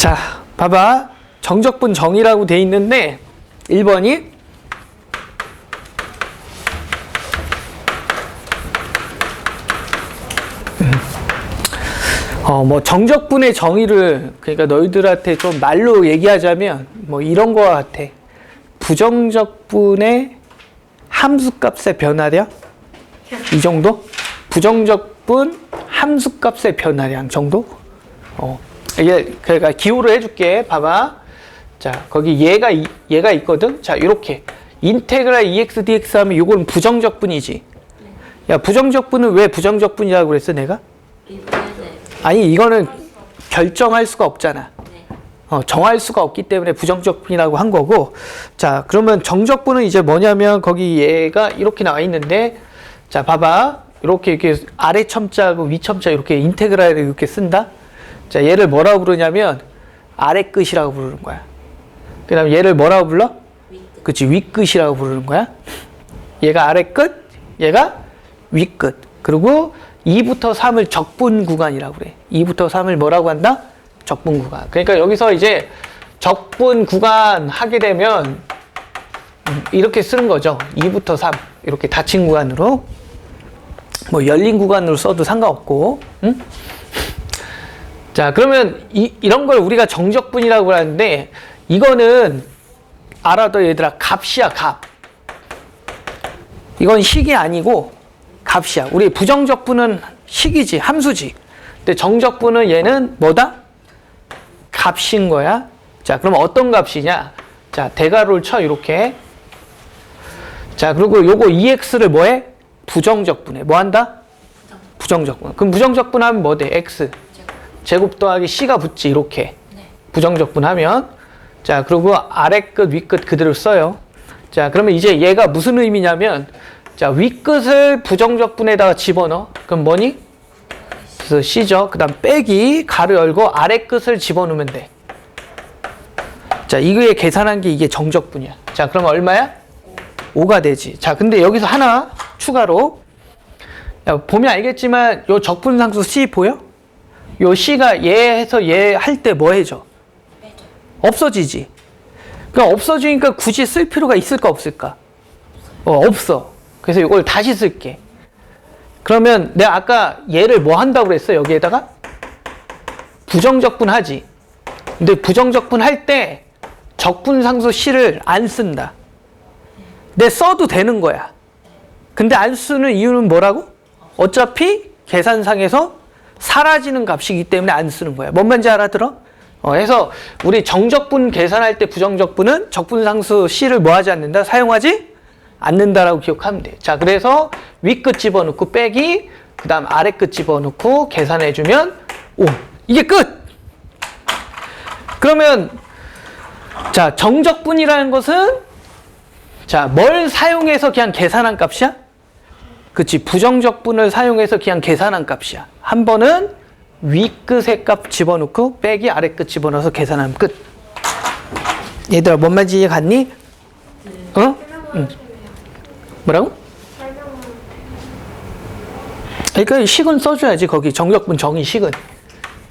자, 봐봐. 정적분 정이라고 돼 있는데 1번이 어, 뭐 정적분의 정의를 그러니까 너희들한테 좀 말로 얘기하자면 뭐 이런 거 같아. 부정적분의 함수값의 변화량 이 정도? 부정적분 함수값의 변화량 정도? 어. 이게 그러니까 기호를 해줄게. 봐봐. 자 거기 얘가 이- 얘가 있거든. 자 이렇게 인테그랄 ex dx 하면 이건 부정적분이지. 야 부정적분은 왜 부정적분이라고 그랬어 내가? 아니 이거는 결정할 수가 없잖아. 어, 정할 수가 없기 때문에 부정적분이라고 한 거고. 자 그러면 정적분은 이제 뭐냐면 거기 얘가 이렇게 나와 있는데 자 봐봐 이렇게 이렇게 아래 첨자하고 위 첨자 이렇게 인테그랄을 이렇게 쓴다. 자 얘를 뭐라고 부르냐면 아래 끝이라고 부르는 거야. 그 다음 얘를 뭐라고 불러? 그치 위 끝이라고 부르는 거야. 얘가 아래 끝, 얘가 위 끝. 그리고 2부터 3을 적분 구간이라고 그래. 2부터 3을 뭐라고 한다? 적분 구간. 그러니까 여기서 이제 적분 구간 하게 되면 음, 이렇게 쓰는 거죠. 2부터 3 이렇게 닫힌 구간으로 뭐 열린 구간으로 써도 상관없고. 응? 자 그러면 이, 이런 걸 우리가 정적분이라고 하는데 이거는 알아둬 얘들아 값이야 값. 이건 식이 아니고 값이야. 우리 부정적분은 식이지, 함수지. 근데 정적분은 얘는 뭐다? 값인 거야. 자, 그럼 어떤 값이냐? 자, 대괄호를 쳐, 이렇게. 자, 그리고 요거 EX를 뭐 해? 부정적분해. 뭐 한다? 부정적분. 그럼 부정적분 하면 뭐 돼? X. 제곱 더하기 C가 붙지, 이렇게. 부정적분 하면. 자, 그리고 아래 끝, 위 끝 그대로 써요. 자, 그러면 이제 얘가 무슨 의미냐면, 자, 윗끝을 부정적분에다가 집어넣어. 그럼 뭐니? 그래서 C죠. 그 다음 빼기, 가로 열고 아래 끝을 집어넣으면 돼. 자, 이거에 계산한 게 이게 정적분이야. 자, 그럼 얼마야? 5가 되지. 자, 근데 여기서 하나 추가로. 야, 보면 알겠지만, 요 적분상수 C 보여? 요 C가 얘 해서 얘 할 때 뭐 해줘? 없어지지. 그러니까 없어지니까 굳이 쓸 필요가 있을까 없을까? 어, 없어. 그래서 이걸 다시 쓸게. 그러면 내가 아까 얘를 뭐 한다고 그랬어? 여기에다가 부정적분 하지. 근데 부정적분 할 때 적분상수 C를 안 쓴다. 내 써도 되는 거야. 근데 안 쓰는 이유는 뭐라고? 어차피 계산상에서 사라지는 값이기 때문에 안 쓰는 거야. 뭔 말인지 알아들어? 어, 해서 우리 정적분 계산할 때 부정적분은 적분상수 C를 뭐 하지 않는다? 사용하지 않는다라고 기억하면 돼. 자, 그래서 윗끝 집어넣고 빼기, 그 다음 아래끝 집어넣고 계산해주면 5. 이게 끝! 그러면, 자, 정적분이라는 것은, 자, 뭘 사용해서 그냥 계산한 값이야? 그치, 부정적분을 사용해서 그냥 계산한 값이야. 한 번은 윗끝의 값 집어넣고 빼기 아래 끝 집어넣어서 계산하면 끝. 얘들아, 뭔 말인지 이해 갔니? 어? 응. 뭐라고? 그러니까 식은 써줘야지 거기 정적분 정의 식은.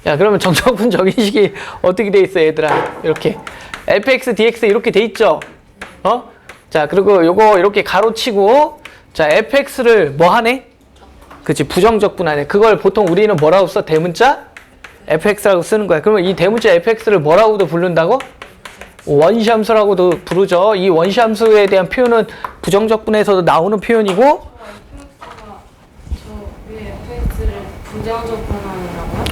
야 그러면 정적분 정의 식이 어떻게 돼 있어 얘들아? 이렇게 fx dx 이렇게 돼 있죠? 어? 자 그리고 요거 이렇게 가로치고 자 fx를 뭐 하네? 그치 부정적분 하네. 그걸 보통 우리는 뭐라고 써? 대문자 fx라고 쓰는 거야. 그러면 이 대문자 fx를 뭐라고도 부른다고? 원시함수라고도 부르죠. 이 원시함수에 대한 표현은 부정적분에서도 나오는 표현이고?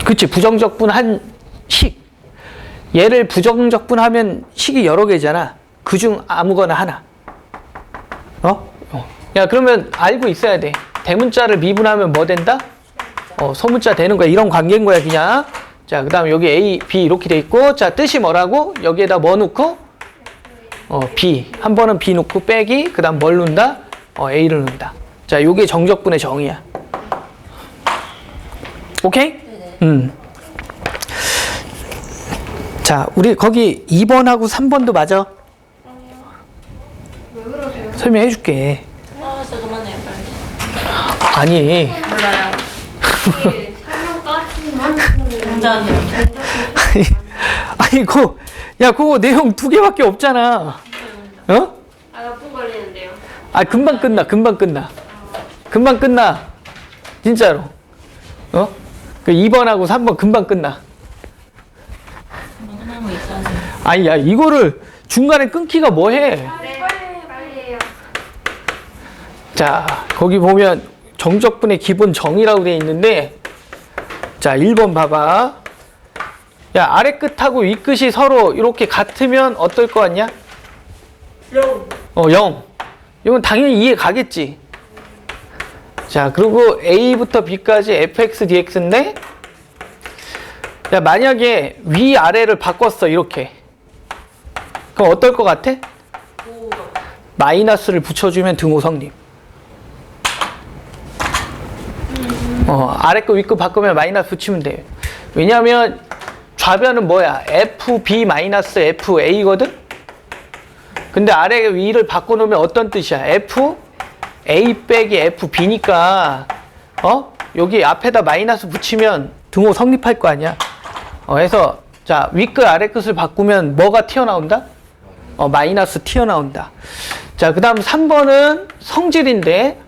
그치 부정적분 한 식. 얘를 부정적분하면 식이 여러 개잖아. 그중 아무거나 하나. 어? 어. 야 그러면 알고 있어야 돼. 대문자를 미분하면 뭐 된다? 어, 소문자 되는 거야. 이런 관계인 거야 그냥. 자, 그 다음 여기 A, B 이렇게 돼 있고, 자, 뜻이 뭐라고? 여기에다 뭐 넣고? 어, B. 한 번은 B 넣고 빼기, 그 다음 뭘 넣는다? 어, A를 넣는다. 자, 요게 정적분의 정의야. 오케이? 음. 자, 우리 거기 2번하고 3번도 맞아. 설명해 줄게. 아 진짜 그만해요 빨리 아니, 몰라요 굉장히 아니 그거 야 그거 내용 두 개밖에 없잖아. 어? 아, 몇분 걸리는데요? 아 금방 끝나 금방 끝나 금방 끝나 진짜로 어? 그 2번하고 3번 금방 끝나. 아니 야 이거를 중간에 끊기가 뭐 해 네, 빨리, 빨리 해요. 자 거기 보면 정적분의 기본 정의라고 돼 있는데 자 1번 봐봐 야 아래 끝하고 위 끝이 서로 이렇게 같으면 어떨 것 같냐? 0. 어, 0. 이건 당연히 이해 가겠지. 자, 그리고 A부터 B까지 fx dx인데, 야, 만약에 위, 아래를 바꿨어, 이렇게. 그럼 어떨 것 같아? 5. 마이너스를 붙여주면 등호 성립. 어, 아래 거, 위거 바꾸면 마이너스 붙이면 돼요. 왜냐하면 좌변은 뭐야? fb 마이너스 fa거든? 근데 아래 위를 바꿔놓으면 어떤 뜻이야? f a 빼기 fb니까 어 여기 앞에다 마이너스 붙이면 등호 성립할 거 아니야? 어, 그래서 자 윗끝 아래 끝을 바꾸면 뭐가 튀어나온다? 어 마이너스 튀어나온다. 자 그 다음 3번은 성질인데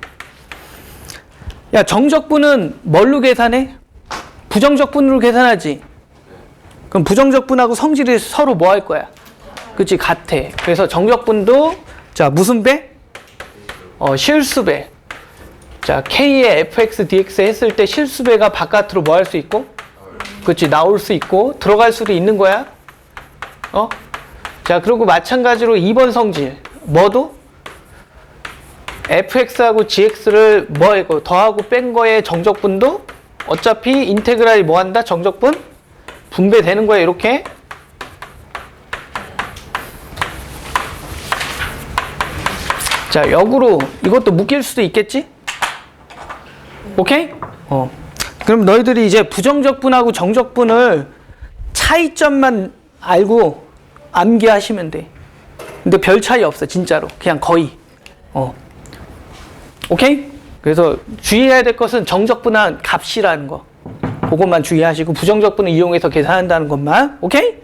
야 정적분은 뭘로 계산해? 부정적분으로 계산하지. 그럼 부정적분하고 성질이 서로 뭐 할 거야? 그치 같아. 그래서 정적분도 자 무슨 배? 어 실수배. 자 k의 fx dx 했을 때 실수배가 바깥으로 뭐 할 수 있고? 그치 나올 수 있고 들어갈 수도 있는 거야. 어? 자 그리고 마찬가지로 2번 성질 뭐도? Fx하고 gx를 뭐 이거 더하고 뺀 거의 정적분도 어차피 인테그랄이 뭐 한다? 정적분 분배되는 거야 이렇게. 자, 역으로 이것도 묶일 수도 있겠지? 오케이? 어. 그럼 너희들이 이제 부정적분하고 정적분을 차이점만 알고 암기하시면 돼. 근데 별 차이 없어, 진짜로. 그냥 거의. 어. 오케이? 그래서 주의해야 될 것은 정적분한 값이라는 거. 그것만 주의하시고 부정적분을 이용해서 계산한다는 것만. 오케이?